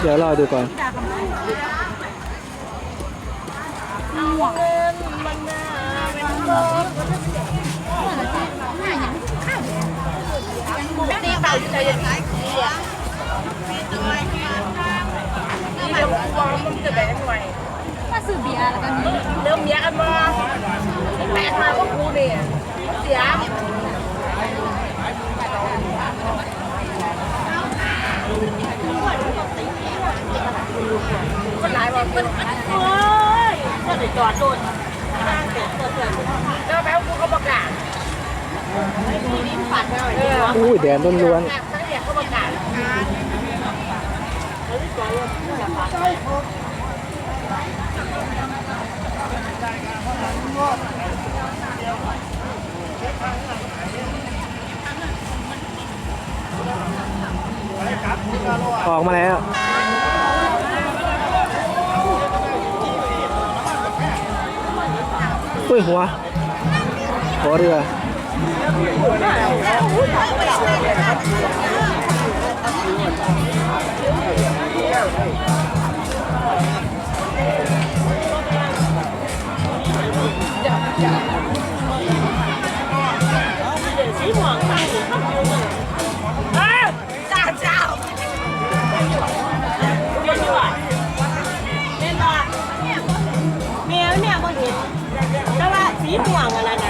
เดี๋ยวรอดูก่อน นี่เปล่าใจเย็นนี่เดี๋ยวกูวางมันจะแบ่งหน่อย มาซื้อเบียร์แล้วกันนี่ เริ่มเมียกันมาแปดมาก็กูเนี่ยเสีย คนหลายบอกมันโอ้ยก็เลยจอดโดนแล้วแป๊บกูเขาประกาศมีลิ้นฝันเลยเอออุ้ยแดดล้วนทั้งเดียเขาประกาศๆออกมาแล้ว อุ้ยหัว หัวเรือ จ้ ม่วงอะไรนั่น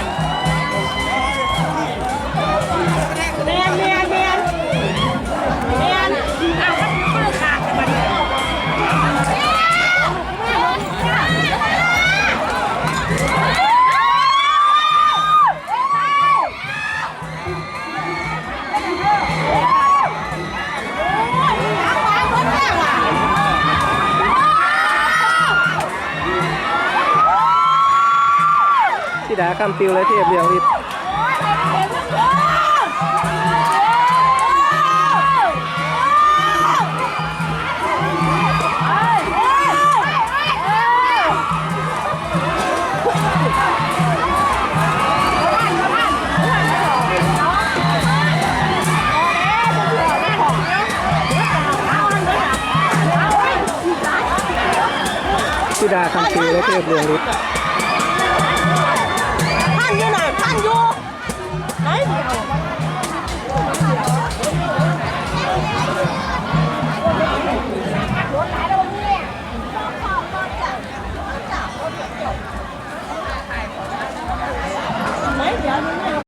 ที่ดาคำปิวเลยที่เรียงริบที่ดาคำปิวเลยที่เอยู่ไหนพันอยู่ไหน